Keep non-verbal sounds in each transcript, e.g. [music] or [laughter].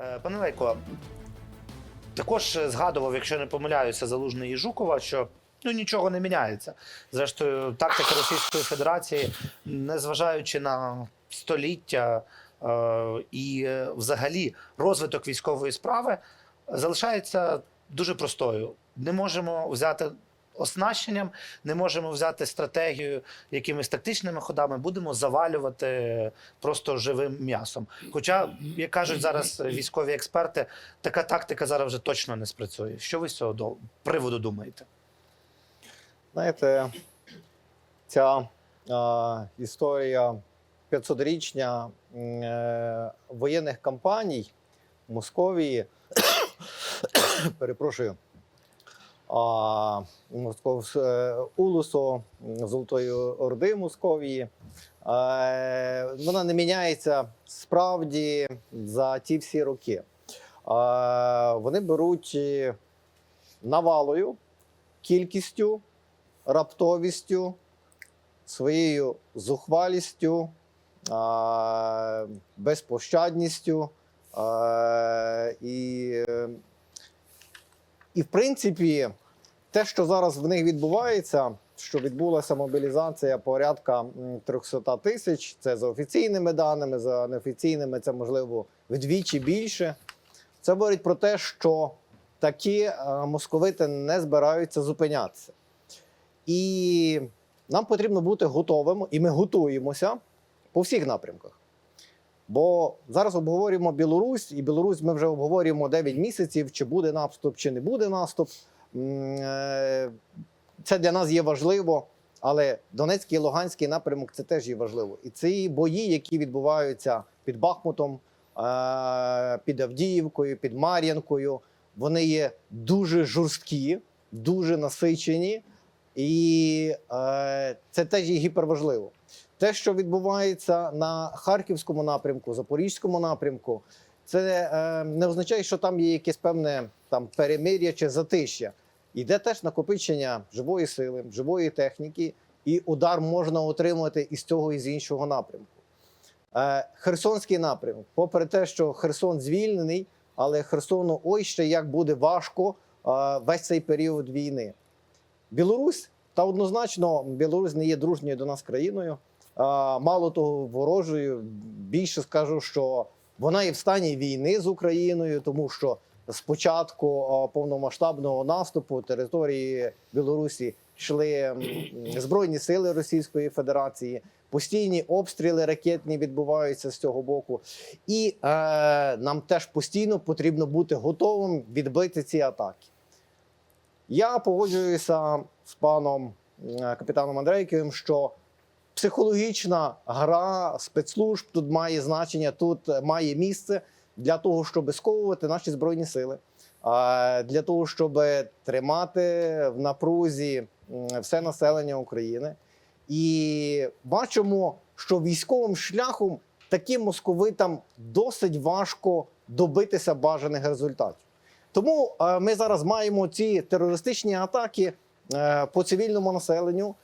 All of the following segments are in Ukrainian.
Е, Пане Лейко, також згадував, якщо не помиляюся, залужний і Жукова, що ну нічого не міняється. Зрештою, тактика Російської Федерації, незважаючи на століття е, і взагалі розвиток військової справи, залишається дуже простою. Не можемо взяти. Оснащенням не можемо взяти стратегію якимись тактичними ходами, будемо завалювати просто живим м'ясом. Хоча, як кажуть зараз військові експерти, така тактика зараз вже точно не спрацює. Що ви з цього приводу думаєте? Знаєте, ця а, історія 500-річня е, воєнних кампаній в Московії, [coughs] перепрошую, е, Улусу, Золотої Орди Московії, е, вона не міняється справді за ті всі роки. Е, вони беруть е, навалою, кількістю раптовістю, своєю зухвалістю, безпощадністю. І, е, і, в принципі, те, що зараз в них відбувається, що відбулася мобілізація порядка 300 тисяч, це за офіційними даними, за неофіційними, це можливо вдвічі більше. Це говорить про те, що такі е, московити не збираються зупинятися. І нам потрібно бути готовими, і ми готуємося по всіх напрямках. Бо зараз обговорюємо Білорусь, і Білорусь ми вже обговорюємо 9 місяців, чи буде наступ, чи не буде наступ. Е, Це для нас є важливо, але Донецький і Луганський напрямок це теж є важливо. І ці бої, які відбуваються під Бахмутом, е, під Авдіївкою, під Мар'янкою, вони є дуже жорсткі, дуже насичені. І е, це теж є гіперважливо. Те, що відбувається на харківському напрямку, запорізькому напрямку, це е, не означає, що там є якесь певне там перемир'я чи затища. Йде теж накопичення живої сили, живої техніки, і удар можна отримати із цього і з іншого напрямку. Е, Херсонський напрямок, попри те, що Херсон звільнений, але Херсону ой ще як буде важко е, весь цей період війни. Білорусь та однозначно Білорусь не є дружньою до нас країною. Мало того, ворожою. Більше скажу, що вона є в стані війни з Україною, тому що з початку повномасштабного наступу території Білорусі йшли збройні сили Російської Федерації. Постійні обстріли ракетні відбуваються з цього боку, і е, нам теж постійно потрібно бути готовим відбити ці атаки. Я погоджуюся з паном е, капітаном Андрейковим, що психологічна гра спецслужб тут має значення, тут має місце для того, щоб сковувати наші збройні сили, а, для того, щоб тримати в напрузі все населення України. І бачимо, що військовим шляхом таким московитам досить важко добитися бажаних результатів. Тому е, ми зараз маємо ці терористичні атаки е, по цивільному населенню, е,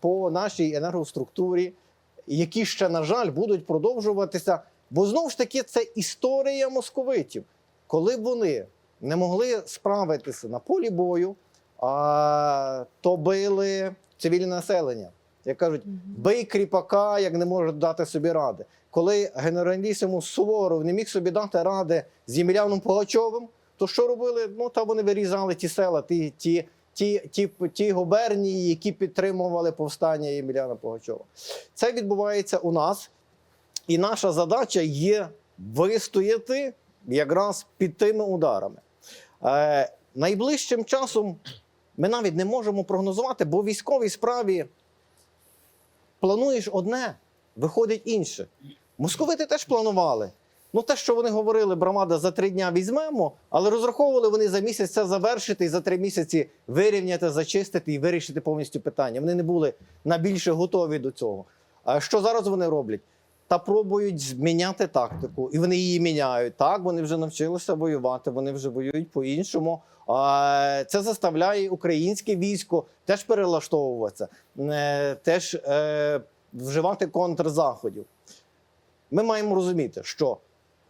по нашій енергоструктурі, які ще, на жаль, будуть продовжуватися. Бо знову ж таки це історія московитів, коли вони не могли справитися на полі бою, а, то били цивільне населення. Як кажуть, бий кріпака, як не може дати собі ради. Коли генералісимус Суворов не міг собі дати ради з Ємельяном Пугачовим, то що робили? Ну та вони вирізали ті села, ті, ті, ті, ті, ті губернії, які підтримували повстання Ємельяна Пугачова. Це відбувається у нас, і наша задача є вистояти якраз під тими ударами. Е, найближчим часом ми навіть не можемо прогнозувати, бо військовій справі плануєш одне, виходить інше. Московити теж планували. Ну, те, що вони говорили, брамада за три дня візьмемо, але розраховували вони за місяць це завершити і за три місяці вирівняти, зачистити і вирішити повністю питання. Вони не були на більше готові до цього. А що зараз вони роблять? Та пробують зміняти тактику, і вони її міняють. Так, вони вже навчилися воювати, вони вже воюють по-іншому. Це заставляє українське військо теж перелаштовуватися, е, теж е, вживати контрзаходів. Ми маємо розуміти, що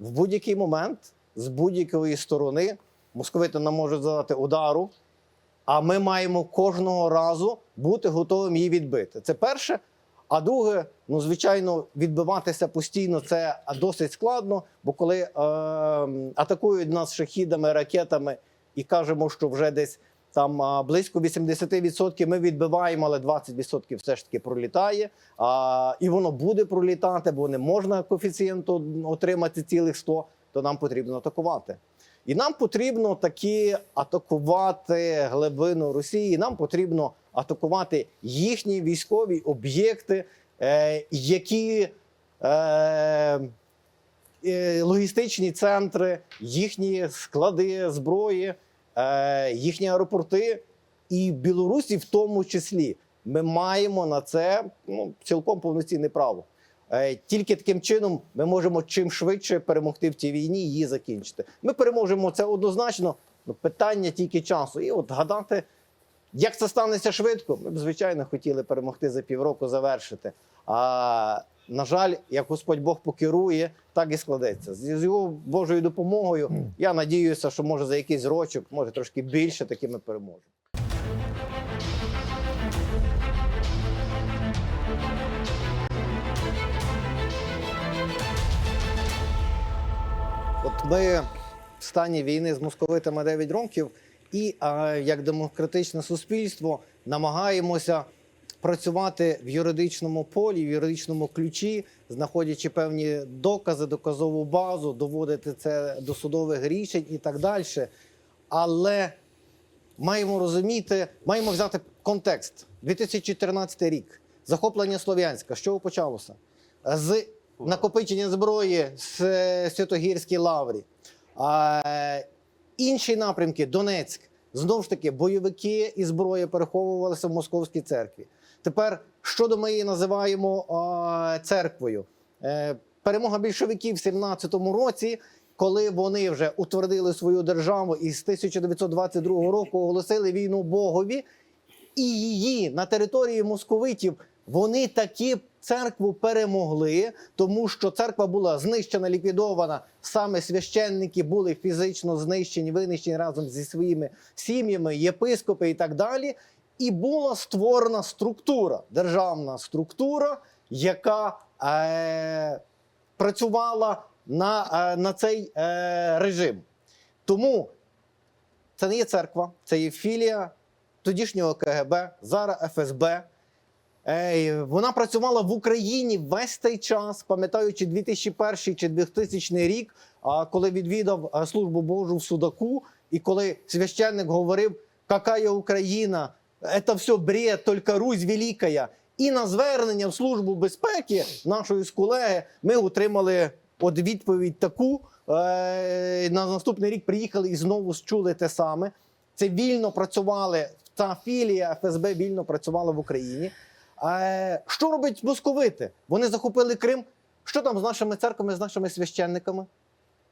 в будь-який момент з будь-якої сторони московити нам можуть задати удару, а ми маємо кожного разу бути готовим її відбити. Це перше. А друге, ну звичайно, відбиватися постійно це досить складно, бо коли е, атакують нас шахідами, ракетами і кажемо, що вже десь там близько 80% ми відбиваємо, але 20% все ж таки пролітає. А, і воно буде пролітати, бо не можна коефіцієнту отримати цілих 100, то нам потрібно атакувати. І нам потрібно таки атакувати глибину Росії. Нам потрібно атакувати їхні військові об'єкти, е, які е, е, логістичні центри, їхні склади зброї, їхні аеропорти, і Білорусі в тому числі. Ми маємо на це ну, цілком повноцінне право. Е, Тільки таким чином ми можемо чим швидше перемогти в цій війні і її закінчити. Ми переможемо це однозначно. Ну, питання тільки часу. І от гадати, як це станеться швидко, ми б, звичайно, хотіли перемогти за півроку, завершити. А на жаль, як Господь Бог покерує, так і складеться. З його Божою допомогою я надіюся, що може за якийсь рочок, може трошки більше, таки ми переможемо. От ми в стані війни з московитами 9 років, і як демократичне суспільство намагаємося працювати в юридичному полі, в юридичному ключі, знаходячи певні докази, доказову базу, доводити це до судових рішень і так далі. Але маємо розуміти, маємо взяти контекст. 2014 рік. Захоплення Слов'янська. Чого почалося? З накопичення зброї з е, Святогірській лаврі. А, інші напрямки Донецьк. Знову ж таки, бойовики і зброя переховувалися в московській церкві. Тепер, що до ми її називаємо а, церквою? Е, перемога більшовиків в 17-му році, коли вони вже утвердили свою державу і з 1922 року оголосили війну Богові, і її на території московитів вони таки церкву перемогли, тому що церква була знищена, ліквідована. Саме священники були фізично знищені, винищені разом зі своїми сім'ями, єпископи і так далі. І була створена структура, державна структура, яка е, працювала на, е, на цей е, режим. Тому це не є церква, це є філія тодішнього КГБ, зараз ФСБ. Вона працювала в Україні весь цей час, пам'ятаючи 2001 чи 2000 рік, коли відвідав службу Божу в Судаку, і коли священник говорив, «Какая Україна? Це все бред, тільки Русь велика. І на звернення в службу безпеки нашої з колеги ми отримали от відповідь таку. Е, на наступний рік приїхали і знову чули те саме. Це вільно працювали. Ця філія ФСБ вільно працювала в Україні. Е, що робить московити? Вони захопили Крим. Що там з нашими церквами, з нашими священниками?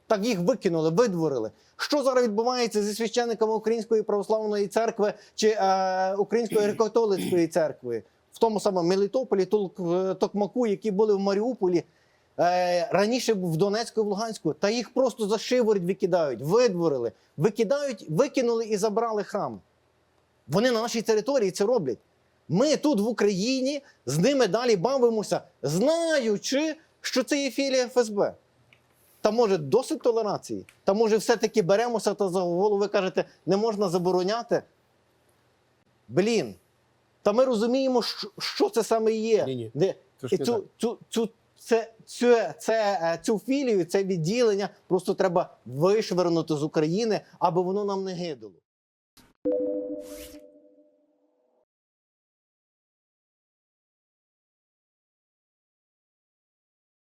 Так їх викинули, видворили. Що зараз відбувається зі священниками Української православної церкви чи е, Української греко-католицької церкви? В тому самому Мелітополі, Тол- Токмаку, які були в Маріуполі, е, раніше в Донецьку і в Луганську, та їх просто за шивороть викидають, видворили, викидають, викинули і забрали храм. Вони на нашій території це роблять. Ми тут в Україні з ними далі бавимося, знаючи, що це є філія ФСБ. Та може досить толерації? Та може все-таки беремося та за голову ви кажете, не можна забороняти? Блін. Та ми розуміємо, що, що це саме є. Ні-ні, Де, і цю, цю, цю, це, це, це, е, цю філію, це відділення просто треба вишвернути з України, аби воно нам не гидало.